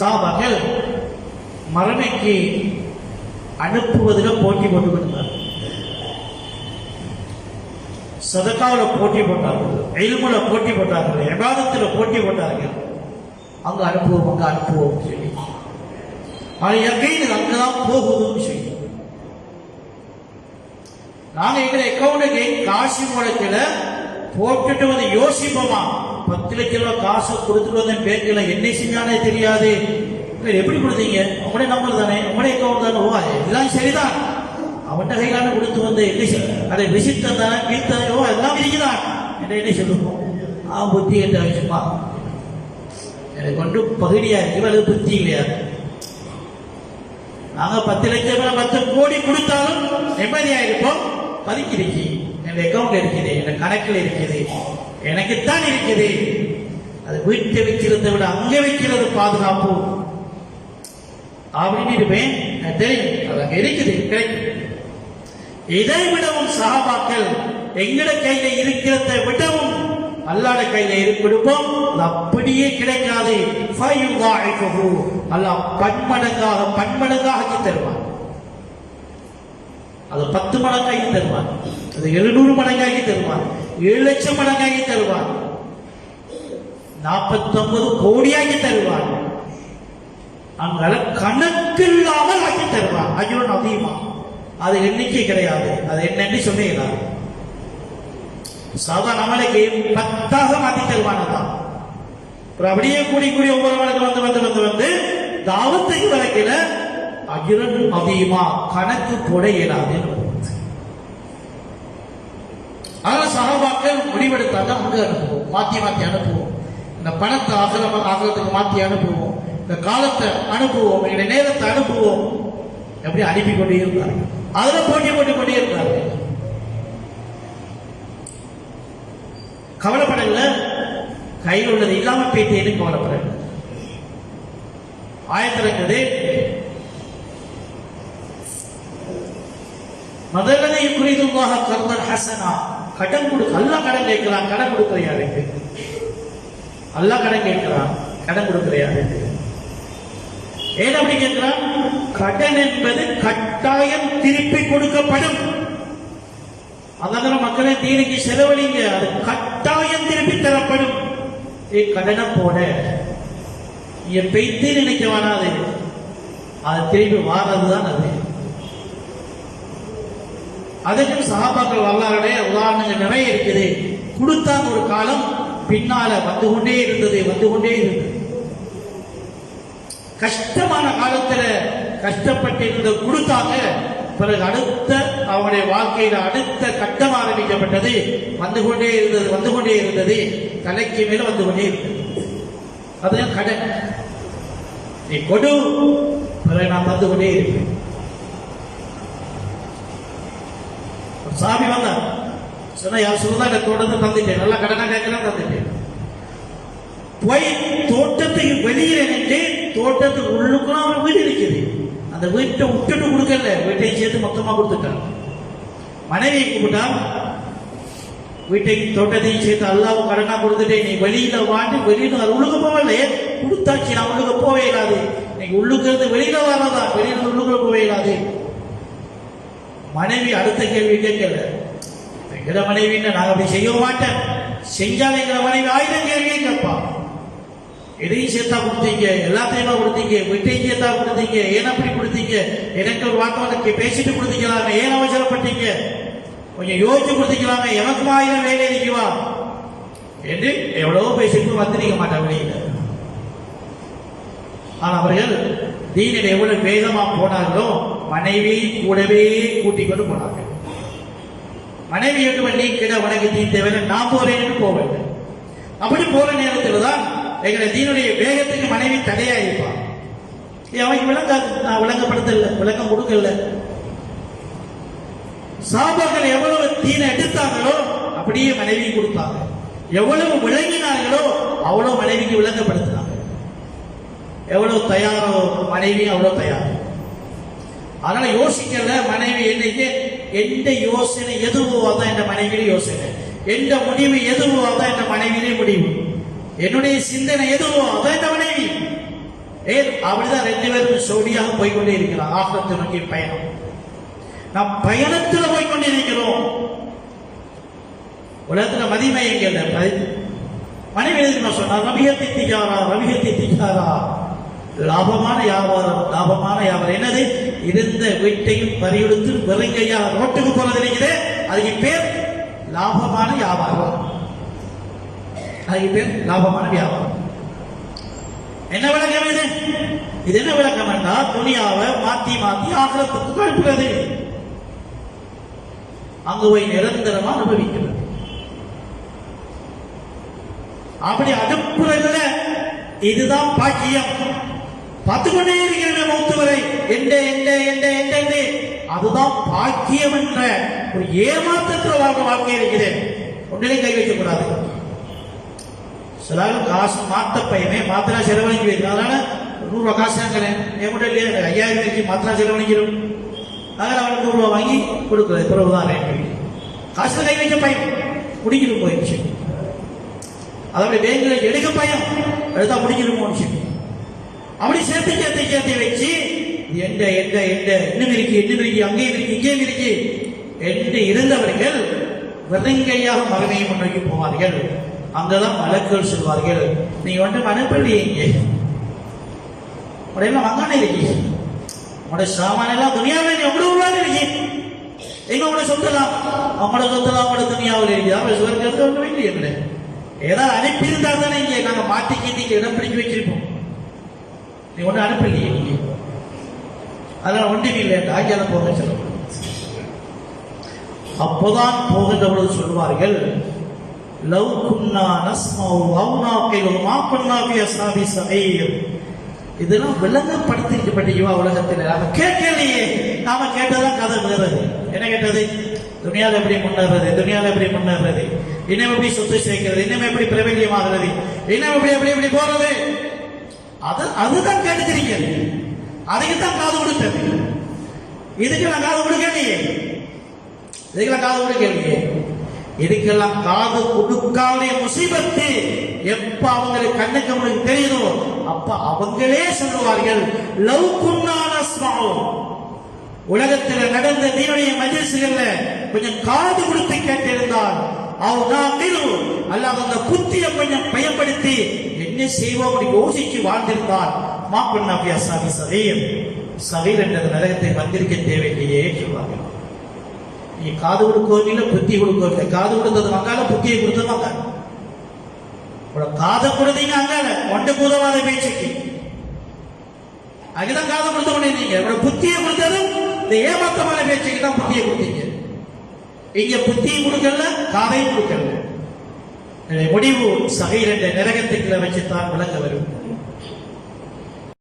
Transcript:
சாபாக்கள் மரணிக்கு அனுப்புவதில் போட்டி போட்டு கொடுத்தார் சதக்காவில் போட்டி போட்டார்கள் எல்முல போட்டி போட்டார்கள் எபாதத்தில் போட்டி போட்டார்கள். அங்கே அனுப்புவோம் அங்கே அனுப்புவோம் சொல்லி. அது எகைன் அங்கதான் போகுதுன்னு சொல்லி. நாங்கள் எங்களை அக்கௌண்ட்டுக்கு காசி மூலத்தில் போட்டுட்டு வந்து யோசிப்போமா? பத்து லட்ச காசு கொடுத்துட்டு வந்தேன் பேங்க்ல என்ன செஞ்சானே தெரியாது. எப்படி கொடுத்தீங்க? உங்களுடைய நம்பர் தானே? உங்களுடைய அக்கௌண்ட் தானே? ஓ எல்லாம் சரிதான். அவன்கிட்ட கையிலான கொடுத்து வந்து என்ன அதை விசிட் தந்தானே கீழ்த்தானே ஓ எல்லாம் இருக்குதான். என்ன என்ன சொல்லுவோம்? ஆ புத்தி என்ற விஷயமா எனக்கு கொண்டு பகுதியா இருக்கு இவளுக்கு புத்தி இல்லையா நாங்க பத்து லட்சம் பத்து கோடி கொடுத்தாலும் நிம்மதியா இருப்போம். பதுக்கி இருக்கி. என் அக்கௌண்ட் இருக்குது என் கணக்கில் இருக்குது. எனக்குத்தான் இருக்குது. அது வீட்டை வைக்கிறதை விட அங்க வைக்கிறது பாதுகாப்பு. அப்படின்னு இருப்பேன். தெரியும். அது அங்க இருக்குது. கிடைக்கும். இதை விடவும் சகாபாக்கள் எங்கட கையில இருக்கிறத விடவும் அல்லாட கையில இருப்பிடுப்போம் அப்படியே கிடைக்காது. ஃபயுதாஇஃபஹு. அல்லாஹ் பன்மடங்காக பன்மடங்காக ஆக்கி தருவான். அது பத்து மடங்காகி தருவான். அது எழுநூறு மடங்காகி தருவான். ஏழு லட்சம் மடங்காகி தருவார். நாற்பத்தி ஒன்பது கோடியாகி தருவார். அங்கால கணக்கில்லாமல் ஆக்கி தருவான் அஜுரன் அதிகமா. அது எண்ணிக்கை கிடையாது. அது என்னன்னு சொல்லிடலாம் சாதா நம்மளுக்கு பத்தாக மாத்தி தருவானதான் அப்படியே கூடி கூடி ஒவ்வொரு வழக்கு வந்து வந்து வந்து வந்து தாவத்துக்கு வழக்கில அகிரன் அதிகமா கணக்கு போட இயலாது அதனால சகபாக்கள் முடிவெடுத்தாங்க அங்க அனுப்புவோம் மாத்தி மாத்தி அனுப்புவோம். இந்த பணத்தை ஆகிரம் ஆகிறதுக்கு மாத்தி அனுப்புவோம். இந்த காலத்தை அனுப்புவோம். எங்களுடைய நேரத்தை அனுப்புவோம். எப்படி அனுப்பி கொண்டே இருந்தார்கள் அதுல போட்டி போட்டு கொண்டே இருந்தார்கள் கவலைப்படல கையில் உள்ளது இல்லாம போயிட்டேன்னு கவலைப்படல ஆயத்திறக்குது. முதல்லதை குறிதுவாக கருதல் ஹசனா. கடன் கொடுக்க அல்லா கடன் கேட்கிறான் கடன் கொடுக்கிற யாருக்கு அல்லாஹ் கடன் கேட்கிறான் கடன் கொடுக்கிற யாருக்கு ஏன் அப்படி கேட்கிறான்? கடன் என்பது கட்டாயம் திருப்பி கொடுக்கப்படும். அதனால மக்களே தீனிக்கு செலவழிங்க. அது கட்டாயம் திருப்பி தரப்படும். ஏ கடனை போட. நீ நினைக்க வேணாது அது? திருப்பி வாரதுதான் அது. அதுக்கும் சகாபாக்கள் வரலாறுடைய உதாரணங்கள் நிறைய இருக்குது. கொடுத்தாங்க ஒரு காலம் பின்னால வந்து கொண்டே இருந்தது வந்து கொண்டே இருந்தது. கஷ்டமான காலத்துல கஷ்டப்பட்டு இருந்த கொடுத்தாங்க. பிறகு அடுத்த அவனுடைய வாழ்க்கையில அடுத்த கட்டம் ஆரம்பிக்கப்பட்டது வந்து கொண்டே இருந்தது வந்து கொண்டே இருந்தது. தலைக்கு மேல வந்து கொண்டே இருந்தது. அதுதான் கடன் நீ கொடு. பிறகு நான் வந்து கொண்டே இருப்பேன். ஒரு சாமி வந்தார் சொன்னா யார் சொல்லுதா எனக்கு தந்துட்டேன். நல்லா கடனா கேட்கலாம் தந்துட்டேன். போய் தோட்டத்துக்கு வெளியில நின்று தோட்டத்துக்கு உள்ளுக்கும் அவன் வீடு இருக்குது. அந்த வீட்டை விட்டுட்டு கொடுக்கல. வீட்டை சேர்த்து மொத்தமா கொடுத்துட்டான். மனைவியை கூப்பிட்டான். வீட்டையும் தோட்டத்தையும் சேர்த்து அல்லாவும் கடனா கொடுத்துட்டேன். நீ வெளியில வாண்டி வெளியில அது உள்ளுக்கு போகல கொடுத்தாச்சு நான் உள்ளுக்கு போவே இல்லாது. நீங்க உள்ளுக்கு இருந்து வெளியில வரதா வெளியில உள்ளுக்குள்ள போவே இல்லாது. மனைவி அடுத்த கேள்வி கேட்கல. எங்கட மனைவின்னு நாங்க அப்படி செய்ய மாட்டேன் செஞ்சால் எங்கிற மனைவி ஆயிரம் கேள்வியே கேட்பா. எதையும் சேர்த்தா கொடுத்தீங்க எல்லாத்தையுமா கொடுத்தீங்க வீட்டையும் சேர்த்தா கொடுத்தீங்க ஏன் அப்படி கொடுத்தீங்க? எனக்கு ஒரு வாக்குவாதம் பேசிட்டு கொடுத்தீங்களாமே ஏன் அவசரப்பட்டீங்க? கொஞ்சம் யோசிச்சு கொடுத்தீங்களாமே எனக்கும் ஆயிரம் வேலை இருக்குவா என்று எவ்வளவோ பேசிட்டு வந்திருக்க மாட்டேன் வெளியில. ஆனால் அவர்கள் தீனில் எவ்வளவு வேகமாக போனார்களோ மனைவி கூடவே கூட்டிக் கொண்டு போனார்கள். மனைவி என்று நீ கிட உனக்கு தீ தேவையில்லை. நான் போறேன்னு போவேன் அப்படி போற நேரத்தில் தான் எங்களை தீனுடைய வேகத்துக்கு மனைவி தடையா இருப்பான் ஏய், விளங்க விளங்காது நான் விளங்கப்படுத்தல விளக்கம் கொடுக்கல. சாபாக்கள் எவ்வளவு தீனை எடுத்தாங்களோ அப்படியே மனைவி கொடுத்தாங்க. எவ்வளவு விளங்கினார்களோ அவ்வளவு மனைவிக்கு விளங்கப்படுத்தினாங்க. எவ்வளவு தயாரோ மனைவி அவ்வளவு தயார். அதனால யோசிக்கல மனைவி என்னைக்கு எந்த யோசனை எதுவோ அதான் என் மனைவியிலே யோசனை. எந்த முடிவு எதுவோ அதான் என் மனைவியிலே முடிவு. என்னுடைய சிந்தனை எதுவோ அதான் என் மனைவி. ஏ அப்படிதான் ரெண்டு பேரும் சோடியாக போய்கொண்டே இருக்கிறார். ஆகத்தை நோக்கி பயணம். நாம் பயணத்தில் போய்க்கொண்டே இருக்கிறோம். உலகத்துல மதிமை எங்க மனைவி எதுக்கு சொன்னார் ரவிகத்தை திகாரா ரவிகத்தை திகாரா. லாபமான வியாபாரம் லாபமான வியாபாரம். என்னது? இருந்த வீட்டையும் பறியெடுத்து வெறுங்கையா ரோட்டுக்கு போனது இருக்குது அதுக்கு பேர் லாபமான வியாபாரம். அதுக்கு பேர் லாபமான வியாபாரம். என்ன விளக்கம் இது? இது என்ன விளக்கம் என்றால் துணியாவை மாத்தி மாத்தி ஆக்கிரத்துக்கு அனுப்புகிறது. அங்கு போய் நிரந்தரமா அனுபவிக்கிறது. அப்படி அனுப்புறதுல இதுதான் பாக்கியம். பார்த்து கொண்டே இருக்கிற மௌத்து வரை எந்த எந்த எந்த எந்த அதுதான் பாக்கியம் என்ற ஒரு ஏமாற்றத்தில் வாழ்க்கை வாழ்க்கை இருக்கிறேன். ஒன்றிலே கை வைக்க கூடாது சிலர் காசு மாத்த பையனே மாத்திரா செலவழிக்க வைக்கிறோம் அதனால நூறு ரூபா காசு வாங்குறேன் என் கூட இல்லையா ஐயாயிரம் வரைக்கும் மாத்திரா செலவழிக்கிறோம். அதனால அவனுக்கு நூறு ரூபா வாங்கி கொடுக்குறது பிறகுதான் காசு கை வைக்க பையன். முடிக்கணும் போயிடுச்சு அதோட பேங்க்ல எடுக்க பயம் எடுத்தா போச்சு அப்படி சேர்த்து சேர்த்து சேர்த்து வச்சு எந்த எந்த எந்த இன்னும் இருக்கு இன்னும் இருக்கு அங்கேயும் இருக்கு இங்கேயும் இருக்கு. என்று இருந்தவர்கள் வெறுங்கையாக மகனையும் முன்னோக்கி போவார்கள். அங்கதான் மலக்கள் சொல்வார்கள். நீங்க வந்து மனப்பள்ளி இங்கே. உடையெல்லாம் வங்கானே இருக்கு. உடைய சாமான எல்லாம் துணியாவே எவ்வளவு ரூபாய் இருக்கு. எங்க உங்களோட சொந்தலாம் அவங்களோட சொந்தலாம் அவங்களோட துணியாவில் இருக்கு. அவங்க சுவர்க்கிறது ஒன்று இல்லையே ஏதாவது அனுப்பியிருந்தா தானே இங்கே நாங்க மாட்டிக்கிட்டு இங்க இடம் பிடிக்க வைக்க நீ ஒண்ணு அனுப்பலையே நீங்க அதனால ஒன்றும் இல்லை ஆங்கிலம் போக சொல்ல அப்போதான் போகின்ற பொழுது சொல்வார்கள் லவ் குன்னா நஸ்மௌ வவுனாக்கை நாக்கில் மா குன்னா ஃபி அஸ்ஹாபி இதெல்லாம் விளங்கப்படுத்திக்கப்பட்ட யுவா உலகத்தில். நாம கேட்கலையே. நாம கேட்டதான் கதை வேறது. என்ன கேட்டது? துணியால எப்படி முன்னேறது? துணியால எப்படி முன்னேறது? இன்னும் எப்படி சொத்து சேர்க்கிறது? இன்னும் எப்படி பிரபல்யமாகிறது? இன்னும் எப்படி எப்படி எப்படி போறது? அது அதுதான் கேட்டுக்கிறீங்க அதுக்கு தான் காது கொடுத்தது. இதுக்கு நான் காது கொடுக்கலையே இதுக்கெல்லாம் காது கொடுக்கலையே இதுக்கெல்லாம் காது கொடுக்காத முசீபத்து எப்ப அவங்களுக்கு கண்ணுக்கு அவங்களுக்கு தெரியுதோ அப்ப அவங்களே சொல்லுவார்கள் லவ் குன்னான உலகத்தில் நடந்த தீனுடைய மஜிசுகள்ல கொஞ்சம் காது கொடுத்து கேட்டிருந்தால் அவர் அல்லாத அந்த புத்தியை கொஞ்சம் பயன்படுத்தி என்ன செய்வோம் யோசிச்சு வாழ்ந்திருந்தால் மாப்பண்ணா அசாமி சகீர். சகீர் என்ற நரகத்தை வந்திருக்க தேவையில்லையே சொல்வாங்க நீ காது கொடுக்கவும் இல்லை புத்தி கொடுக்கவும் இல்லை. காது கொடுத்தது வங்கால புத்தியை கொடுத்தது உட காதை கொடுத்தீங்க அங்கால ஒன்று பூதவாத பேச்சுக்கு. அங்கதான் காதை கொடுத்து கொண்டிருந்தீங்க உட புத்தியை கொடுத்தது இந்த ஏமாத்தமான பேச்சுக்கு தான் புத்தியை கொடுத்தீங்க. இங்க புத்தியை கொடுக்கல காதையும் கொடுக்கல. முடிவு சகையில் நரகத்துக்குள்ள வச்சுத்தான் விளங்க வரும்.